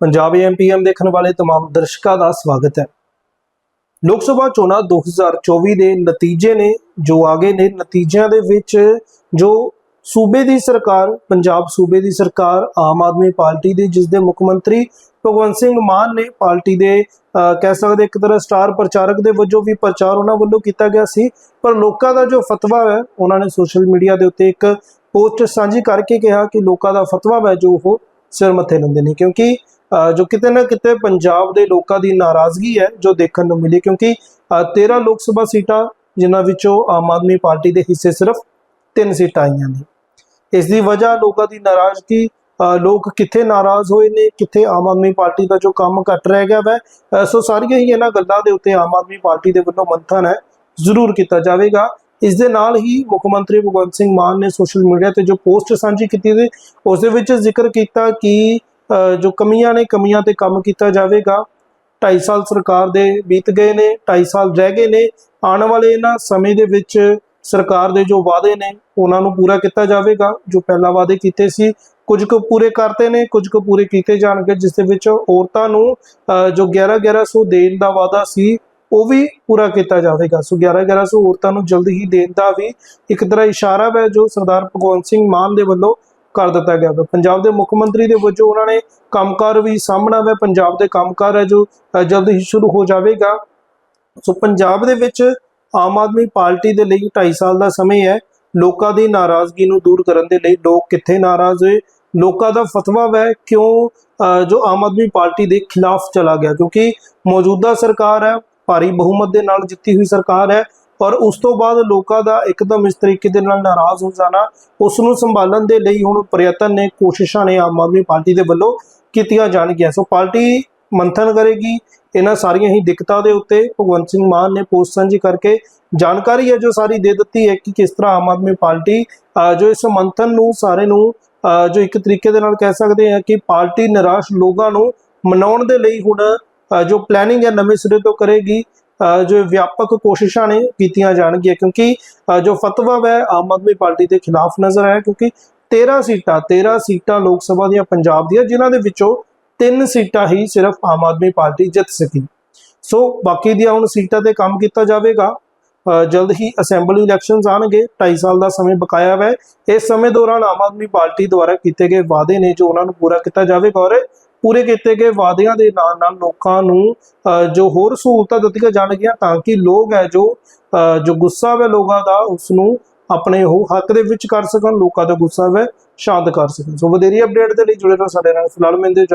ਪੰਜਾਬ ਐਮਪੀਐਮ ਦੇਖਣ ਵਾਲੇ तमाम ਦਰਸ਼ਕਾਂ ਦਾ ਸਵਾਗਤ ਹੈ ਲੋਕ ਸਭਾ ਚੋਣਾਂ 2024 ਦੇ ਨਤੀਜੇ ਨੇ ਜੋ ਆਗੇ ਨੇ ਨਤੀਜਿਆਂ ਦੇ ਵਿੱਚ ਜੋ ਸੂਬੇ ਦੀ ਸਰਕਾਰ ਪੰਜਾਬ ਸੂਬੇ ਦੀ ਸਰਕਾਰ ਆਮ ਆਦਮੀ ਪਾਰਟੀ ਦੀ ਜਿਸ ਦੇ ਮੁੱਖ ਮੰਤਰੀ ਭਗਵੰਤ ਸਿੰਘ ਮਾਨ ਨੇ ਪਾਰਟੀ ਦੇ ਅਹ, ਕਹਿ ਸਕਦੇ ਇੱਕ ਤਰ੍ਹਾਂ ਸਟਾਰ ਪ੍ਰਚਾਰਕ ਦੇ ਵਜੋਂ ਵੀ ਪ੍ਰਚਾਰ ਉਹਨਾਂ ਵੱਲੋਂ ਕੀਤਾ ਗਿਆ ਸੀ ਪਰ ਲੋਕਾਂ ਦਾ ਜੋ ਫਤਵਾ ਹੈ ਉਹਨਾਂ ਨੇ ਸੋਸ਼ਲ ਮੀਡੀਆ ਦੇ ਉੱਤੇ ਇੱਕ ਪੋਸਟ ਸਾਂਝੀ ਕਰਕੇ ਕਿਹਾ ਕਿ ਲੋਕਾਂ ਦਾ ਫਤਵਾ ਹੈ ਜੋ ਉਹ ਸਿਰ ਮੱਥੇ ਲੈਂਦੇ ਨੇ ਕਿਉਂਕਿ ਅ, ਜੋ ਕਿਤੇ ਨਾ ਕਿਤੇ ਪੰਜਾਬ ਦੇ ਲੋਕਾਂ ਦੀ ਨਾਰਾਜ਼ਗੀ ਹੈ ਜੋ ਦੇਖਣ ਨੂੰ ਮਿਲੀ ਕਿਉਂਕਿ ਅ, 13 ਲੋਕ ਸਭਾ ਸੀਟਾਂ ਜਿਨ੍ਹਾਂ ਵਿੱਚੋਂ ਆਮ ਆਦਮੀ ਪਾਰਟੀ ਦੇ ਹਿੱਸੇ ਸਿਰਫ 3 ਸੀਟਾਂ ਆਈਆਂ ਨੇ। ਇਸ ਦੀ ਵਜ੍ਹਾ ਲੋਕਾਂ ਦੀ ਨਾਰਾਜ਼ਗੀ ਲੋਕ ਕਿੱਥੇ ਨਾਰਾਜ਼ ਹੋਏ ਨੇ ਕਿੱਥੇ ਆਮ ਆਦਮੀ ਪਾਰਟੀ ਦਾ ਜੋ ਕੰਮ ਘਟ ਰਹਿ ਗਿਆ ਵੈ ਸੋ ਸਾਰੀਆਂ ਹੀ ਇਹਨਾਂ ਗੱਲਾਂ ਦੇ ਉੱਤੇ ਆਮ ਆਦਮੀ ਪਾਰਟੀ ਦੇ ਵੱਲੋਂ ਮੰਥਨ ਹੈ ਜ਼ਰੂਰ ਕੀਤਾ ਜਾਵੇਗਾ। ਇਸ ਦੇ ਨਾਲ ਹੀ ਮੁੱਖ ਮੰਤਰੀ ਭਗਵੰਤ ਸਿੰਘ ਮਾਨ ਨੇ ਸੋਸ਼ਲ ਮੀਡੀਆ ਤੇ ਜੋ ਪੋਸਟ ਸਾਂਝੀ ਕੀਤੀ ਸੀ ਉਸ ਦੇ ਵਿੱਚ ਜ਼ਿਕਰ ਕੀਤਾ ਕਿ ਜੋ ਕਮੀਆਂ ਨੇ ਕਮੀਆਂ ਤੇ ਕੰਮ ਕੀਤਾ ਜਾਵੇਗਾ। 2.5 ਸਾਲ ਸਰਕਾਰ ਦੇ ਬੀਤ ਗਏ ਨੇ 2.5 ਸਾਲ ਰਹਿ ਗਏ ਨੇ। ਆਉਣ ਵਾਲੇ ਇਹਨਾਂ ਸਮੇਂ ਦੇ ਵਿੱਚ ਸਰਕਾਰ ਦੇ ਜੋ ਵਾਅਦੇ ਨੇ ਉਹਨਾਂ ਨੂੰ ਪੂਰਾ ਕੀਤਾ ਜਾਵੇਗਾ। ਜੋ ਪਹਿਲਾਂ ਵਾਅਦੇ ਕੀਤੇ ਸੀ ਕੁਝ ਕੁ ਪੂਰੇ ਕਰਤੇ ਨੇ ਕੁਝ ਕੁ ਪੂਰੇ ਕੀਤੇ ਜਾਣਗੇ ਜਿਸ ਦੇ ਵਿੱਚ ਔਰਤਾਂ ਨੂੰ ਅ, ਜੋ 11 1100 ਦੇਣ ਦਾ ਵਾਅਦਾ ਸੀ ਉਹ ਵੀ ਪੂਰਾ ਕੀਤਾ ਜਾਵੇਗਾ। ਸੋ 11 1100 ਔਰਤਾਂ ਨੂੰ ਜਲਦੀ ਹੀ ਦੇਣ ਦਾ ਵੀ ਇੱਕ ਤਰ੍ਹਾਂ ਇਸ਼ਾਰਾ ਹੈ ਜੋ ਸਰਦਾਰ ਭਗਵੰਤ ਸਿੰਘ ਮਾਨ ਦੇ ਵੱਲੋਂ ਕਰ ਦਿੱਤਾ ਗਿਆ ਹੈ ਪੰਜਾਬ ਦੇ ਮੁੱਖ ਮੰਤਰੀ ਦੇ ਵਜੋਂ ਉਹਨਾਂ ਨੇ ਕੰਮਕਾਰ ਵੀ ਸਾਹਮਣਾ ਹੈ ਪੰਜਾਬ ਦੇ ਕੰਮਕਾਰ ਹੈ ਜੋ ਜਲਦ ਹੀ ਸ਼ੁਰੂ ਹੋ ਜਾਵੇਗਾ। ਸੋ ਪੰਜਾਬ ਦੇ ਵਿੱਚ ਆਮ ਆਦਮੀ ਪਾਰਟੀ ਦੇ ਲਈ 2.5 ਸਾਲ ਦਾ ਸਮੇਂ ਹੈ। ਲੋਕਾਂ ਦੀ ਨਾਰਾਜ਼ਗੀ ਨੂੰ ਦੂਰ ਕਰਨ ਦੇ ਲਈ ਲੋਕ ਕਿੱਥੇ ਨਾਰਾਜ਼ ਹੋਏ? ਲੋਕਾਂ ਦਾ ਫਤਵਾ ਹੈ ਕਿਉਂ ਅ, ਜੋ ਆਮ ਆਦਮੀ ਪਾਰਟੀ ਦੇ ਖਿਲਾਫ ਚਲਾ ਗਿਆ? ਕਿਉਂਕਿ ਮੌਜੂਦਾ ਸਰਕਾਰ ਹੈ ਭਾਰੀ ਬਹੁਮਤ ਦੇ ਨਾਲ ਜਿੱਤੀ ਹੋਈ ਸਰਕਾਰ ਹੈ। ਔਰ ਉਸ ਤੋਂ ਬਾਅਦ ਲੋਕਾਂ ਦਾ ਇੱਕਦਮ ਇਸ ਤਰੀਕੇ ਦੇ ਨਾਲ ਨਾਰਾਜ਼ ਹੋ ਜਾਣਾ, ਉਸ ਨੂੰ ਸੰਭਾਲਣ ਦੇ ਲਈ ਹੁਣ ਪ੍ਰਯਤਨ ਨੇ ਕੋਸ਼ਿਸ਼ਾਂ ਨੇ ਆਮ ਆਦਮੀ ਪਾਰਟੀ ਦੇ ਵੱਲੋਂ ਕੀਤੀਆਂ ਜਾਣਗੀਆਂ। ਸੋ ਪਾਰਟੀ ਮੰਥਨ ਕਰੇਗੀ। ਇਹਨਾਂ ਸਾਰੀਆਂ ਹੀ ਦਿੱਕਤਾਂ ਦੇ ਉੱਤੇ ਭਗਵੰਤ ਸਿੰਘ ਮਾਨ ਨੇ ਪੋਸਟ ਸਾਂਝੀ ਕਰਕੇ ਜਾਣਕਾਰੀ ਹੈ ਜੋ ਸਾਰੀ ਦੇ ਦਿੱਤੀ ਹੈ ਕਿ ਕਿਸ ਤਰ੍ਹਾਂ ਆਮ ਆਦਮੀ ਪਾਰਟੀ ਜੋ ਇਸ ਮੰਥਨ ਨੂੰ ਸਾਰੇ ਨੂੰ ਜੋ ਇੱਕ ਤਰੀਕੇ ਦੇ ਨਾਲ ਕਹਿ ਸਕਦੇ ਹਾਂ ਕਿ ਪਾਰਟੀ ਨਿਰਾਸ਼ ਲੋਕਾਂ ਨੂੰ ਮਨਾਉਣ ਦੇ ਲਈ ਹੁਣ ਜੋ ਪਲੈਨਿੰਗ ਹੈ ਨਵੇਂ ਸਿਰੇ ਤੋਂ ਕਰੇਗੀ। ਜੋ ਵਿਆਪਕ ਕੋਸ਼ਿਸ਼ਾਂ ਨੇ ਕੀਤੀਆਂ ਜਾਣਗੀਆਂ, ਕਿਉਂਕਿ ਜੋ ਫਤਵਾ ਹੈ ਆਮ ਆਦਮੀ ਪਾਰਟੀ ਦੇ ਖਿਲਾਫ ਨਜ਼ਰ ਆਇਆ, ਕਿਉਂਕਿ 13 ਸੀਟਾਂ 13 ਸੀਟਾਂ ਲੋਕ ਸਭਾ ਦੀਆਂ ਪੰਜਾਬ ਦੀਆਂ, ਜਿਨ੍ਹਾਂ ਦੇ ਵਿੱਚੋਂ ਤਿੰਨ ਸੀਟਾਂ ਹੀ ਸਿਰਫ ਆਮ ਆਦਮੀ ਪਾਰਟੀ ਜਿੱਤ ਸਕੀ। ਸੋ ਬਾਕੀ ਦੀਆਂ ਹੁਣ ਸੀਟਾਂ ਤੇ ਕੰਮ ਕੀਤਾ ਜਾਵੇਗਾ। ਜਲਦ ਹੀ ਅਸੈਂਬਲੀ ਇਲੈਕਸ਼ਨਸ ਆਣਗੇ 2.5 ਸਾਲ ਦਾ ਸਮੇਂ ਬਕਾਇਆ ਹੈ ਇਸ ਸਮੇਂ ਦੌਰਾਨ ਆਮ ਆਦਮੀ ਪਾਰਟੀ ਦੁਆਰਾ ਕੀਤੇ ਗਏ ਵਾਅਦੇ ਨੇ, ਜੋ ਉਹਨਾਂ ਨੂੰ ਪੂਰਾ ਕੀਤਾ ਜਾਵੇਗਾ ਔਰ ਪੂਰੇ ਕੀਤੇ ਗਏ ਵਾਅਦਿਆਂ ਦੇ ਨਾਲ ਨਾਲ ਲੋਕਾਂ ਨੂੰ ਅ, ਜੋ ਹੋਰ ਸਹੂਲਤਾਂ ਦਿੱਤੀਆਂ ਜਾਣਗੀਆਂ ਤਾਂ ਕਿ ਲੋਕ ਹੈ ਜੋ ਅ, ਜੋ ਗੁੱਸਾ ਹੈ ਲੋਕਾਂ ਦਾ ਉਸ ਨੂੰ ਆਪਣੇ ਉਹ ਹੱਕ ਦੇ ਵਿੱਚ ਕਰ ਸਕਣ ਲੋਕਾਂ ਦਾ ਗੁੱਸਾ ਹੈ ਸ਼ਾਂਤ ਕਰ ਸਕਣ। ਸੋ ਵਧੇਰੀ ਅਪਡੇਟ ਦੇ ਲਈ ਜੁੜੇ ਰਹੋ ਸਾਡੇ ਨਾਲ ਫਿਲਹਾਲ ਮੈਂ ਦੇ